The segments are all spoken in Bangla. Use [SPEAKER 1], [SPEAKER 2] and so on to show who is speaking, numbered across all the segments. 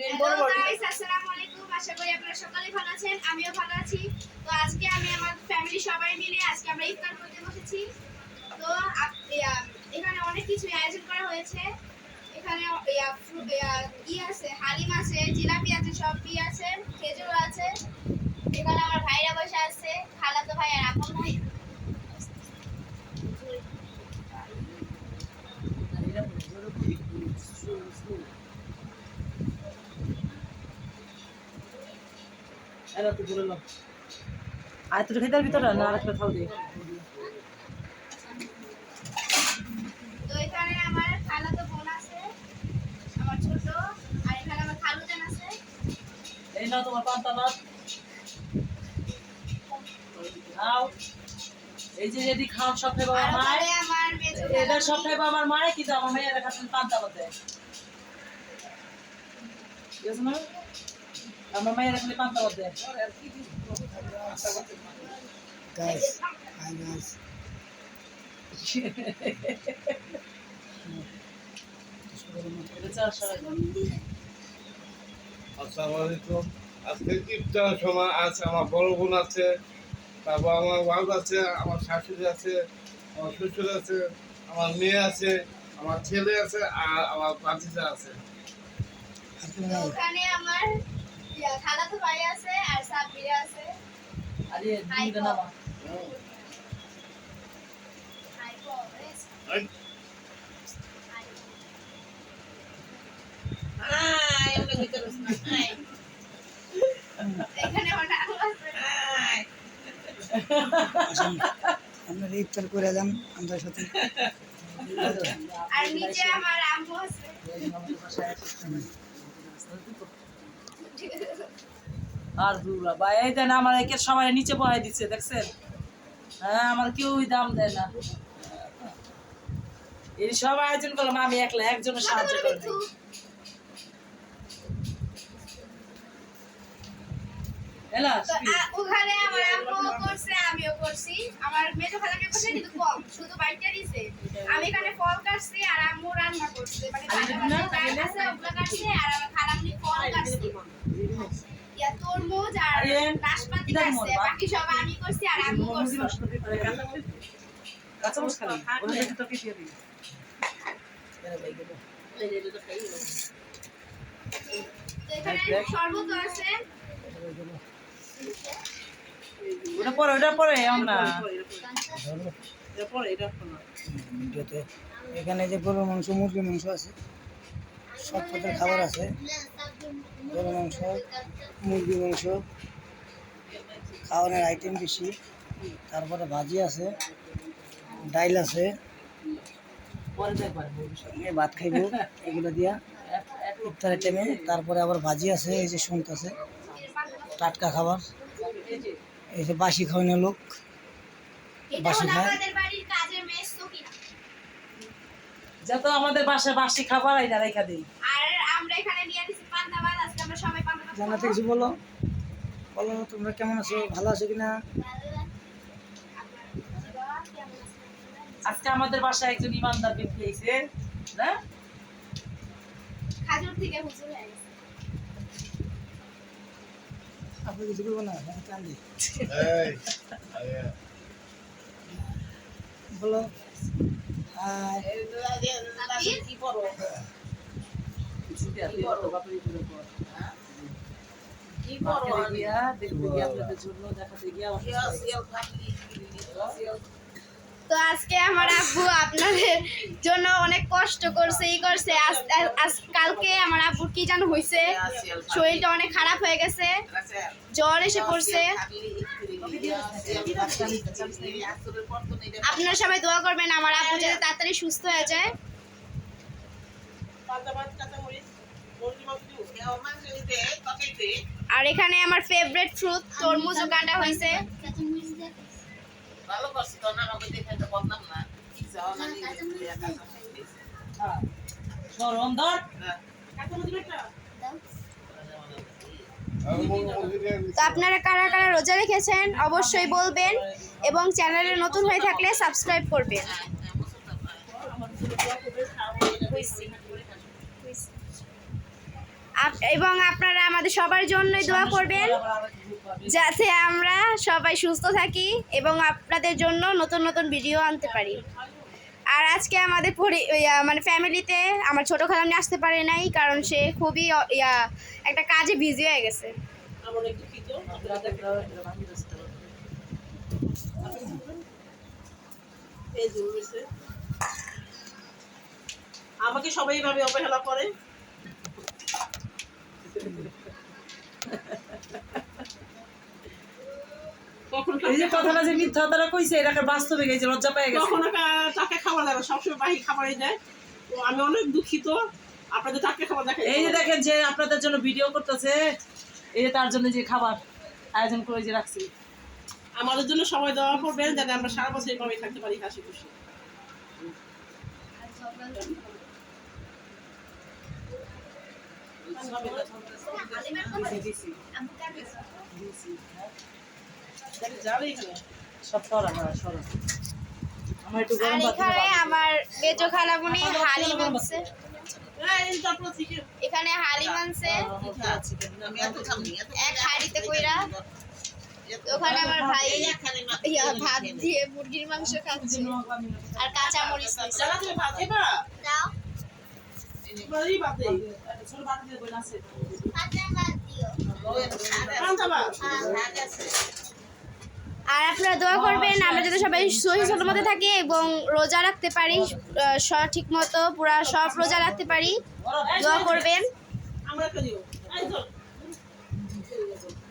[SPEAKER 1] হ্যালো গাইস আসসালামু আলাইকুম আশা করি আপনারা সকলেই ভালো আছেন আমিও ভালো আছি তো আজকে আমি আমার ফ্যামিলি সবাই মিলে আজকে আমরা ইফতার করতে বসেছি তো এখানে অনেক কিছু আয়োজন করা হয়েছে এখানে ইয়া, ই আছে হালিম আছে জিলাপি আছে সবই আছে খেজুর আছে এখানে আমার ভাইরা বসে আছে খালাতো ভাই আর আপন ভাই
[SPEAKER 2] আর তোর খেতে ভিতরে না আর একটা খাও দিয়ে
[SPEAKER 1] আমার খালাতো বোন আছে আমার ছোট আর এখানে আমার খালুজান আছে।
[SPEAKER 2] এই নাও তোমার পান্তা ভাত। খাও এই যে যদি খাও সব খাইবো আমার মায়
[SPEAKER 1] ওখানে আমার মেজো
[SPEAKER 2] এটা সব খাইবো আমার মায় কিন্তু আমার মেয়েরা খাচ্ছেন পান্তা ভাত। দেয় না আমার মায়েরা খালি পান্তা
[SPEAKER 3] আসসালামু আলাইকুম আজকে ইফতার সময় আছে আমার বড় বোন আছে তারপর আমার ওয়াইফ আছে আমার শাশুড়ি আছে আমার শ্বশুর আছে আমার মেয়ে আছে আমার ছেলে আছে আর আমার ভাতিজা আছে।
[SPEAKER 1] ওখানে আমার খালাতো ভাই আছে আর সাব্বিরা আছে।
[SPEAKER 2] আরে দুইটা নামা
[SPEAKER 1] হাই করেস
[SPEAKER 3] এই,
[SPEAKER 1] এখানে আমার নানু আছে
[SPEAKER 4] ইফতার করে যান আমাদের সাথে।
[SPEAKER 1] আর নিচে আমার আম্মু আছে।
[SPEAKER 2] আর দুলা বা এই দেন আমার একে সবাই নিচে বহাই দিচ্ছে দেখছেন? হ্যাঁ আমার কেউই দাম দেয় না। এই সব আয়োজন করলাম আমি একলা একজনের সাহায্য করে
[SPEAKER 1] বিথু,
[SPEAKER 2] এলা
[SPEAKER 1] তো আ- ওখানে আমার আম্মু করছে আমিও করছি। আমার মেজো খালাকে করছে কিন্তু কম শুধু বাইকটা দিছে। আমি এখানে ফল কাটছি আর আম্মু রান্না করছে। মানে
[SPEAKER 2] আরে
[SPEAKER 1] বাটা
[SPEAKER 2] না,
[SPEAKER 1] বাটা ডাল আছে ওগুলো কাটছে আর আমার খালামনি ফল কাটছে।
[SPEAKER 2] ওটা পরে ওটা পরে
[SPEAKER 4] ভিডিওতে এখানে যে গরুর মাংস মুরগির মাংস আছে সব প্রকার খাবার আছে। গরুর মাংস মুরগির মাংস খাওয়ানোর আইটেম বেশি। তারপরে ভাজি আছে ডাইল আছে। ভাত খাইব এগুলো দিয়া। ইফতারের টাইমে তারপরে আবার ভাজি আছে এই যে শুনতেছে টাটকা খাবার। এই যে বাসি খাওয়ানোর লোক। বাসি খায়?
[SPEAKER 2] যত আমাদের বাসায় বাসি খাবার না রেখা দিই
[SPEAKER 1] আর আমরা এখানে নিয়ে নিছি পান্তা ভাত আজকে আমরা সবাই পান্তা ভাত
[SPEAKER 4] জানাতে। কিছু বলো। বলো তোমরা কেমন আছো? ভালো আছো কিনা?
[SPEAKER 2] আজকে আমাদের বাসায় একজন ইমানদার ব্যক্তি এসে না?
[SPEAKER 1] খাজুর থেকে হুজুর হয়ে
[SPEAKER 4] আপনি কিছু না? আমি কান্দি বলো।
[SPEAKER 2] আছে, বাপরে পর। মার্কেটে গিয়া দেখতে গিয়া আপনাদের জন্য দেখাতে গিয়া
[SPEAKER 1] তো আজকে আমার আব্বু আপনাদের জন্য অনেক কষ্ট করছে ই করছে। আজ- কালকে আমার আব্বুর কি যেন হয়েছে শরীরটা অনেক খারাপ হয়ে গেছে। জ্বর এসে পড়ছে। আপনারা সবাই দোয়া করবেন আমার আব্বু যাতে তাড়াতাড়ি সুস্থ হয়ে যায়। এখানে আমার ফেভারিট ফ্রুট তরমুজও কাটা হয়েছে
[SPEAKER 2] এখানে আমার
[SPEAKER 3] ফেভারিট ফ্রুট তরমুজ দিয়ে দিচ্ছি।
[SPEAKER 1] তো আপনারা কারা কারা রোজা রেখেছেন অবশ্যই বলবেন এবং চ্যানেলে নতুন হয়ে থাকলে সাবস্ক্রাইব করবেন। আপ- এবং আপনারা আমাদের সবার জন্যই দোয়া করবেন। যাতে আমরা সবাই সুস্থ থাকি এবং আপনাদের জন্য নতুন নতুন ভিডিও আনতে পারি। আর আজকে আমাদের পরি মানে ফ্যামিলিতে আমার ছোটো খালামনি আসতে পারে নাই কারণ সে খুবই ইয়া একটা কাজে বিজি হয়ে গেছে।
[SPEAKER 2] আমাকে সবাই এইভাবে অবহেলা করে
[SPEAKER 5] কখনো
[SPEAKER 2] এই যে কথাটা যে মিথ্যা তারা কইছে এটাকে বাস্তবে গেছে লজ্জা পেয়ে গেছে।
[SPEAKER 5] কখনো কা- টাকা খাবার না, সবসময় বাহি খাবারই দেয়। তো আমি অনেক দুঃখিত আপনাদের টাকা খাবার দেখে
[SPEAKER 2] এই যে দেখেন যে আপনাদের জন্য ভিডিও করতেছে এই যে তার জন্য যে খাবার আয়োজন করে যে রাখছি।
[SPEAKER 5] আমাদের জন্য সময় দেওয়া করবেন যাতে আমরা সারা বছর এভাবেই থাকতে পারি হাসি খুশি যাবে এখানে
[SPEAKER 2] সব সরা হ্যাঁ সরা আমার
[SPEAKER 1] বেজো খালামুনি হালিম এখানে হালিম আনছে এক হাড়িতে কইরা। ওখানে আমার ভাই ভাত দিয়ে মুরগির মাংস খাচ্ছে। আর কাঁচা মরিচ দাও। আর আপনারা দোয়া করবেন, আমরা যাতে সবাই সহি মধ্যে থাকি এবং রোজা রাখতে পারি সঠিক মতো, পুরা সব রোজা রাখতে পারি। দোয়া করবেন।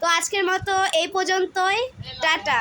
[SPEAKER 1] তো আজকের মতো এই পর্যন্তই। টাটা।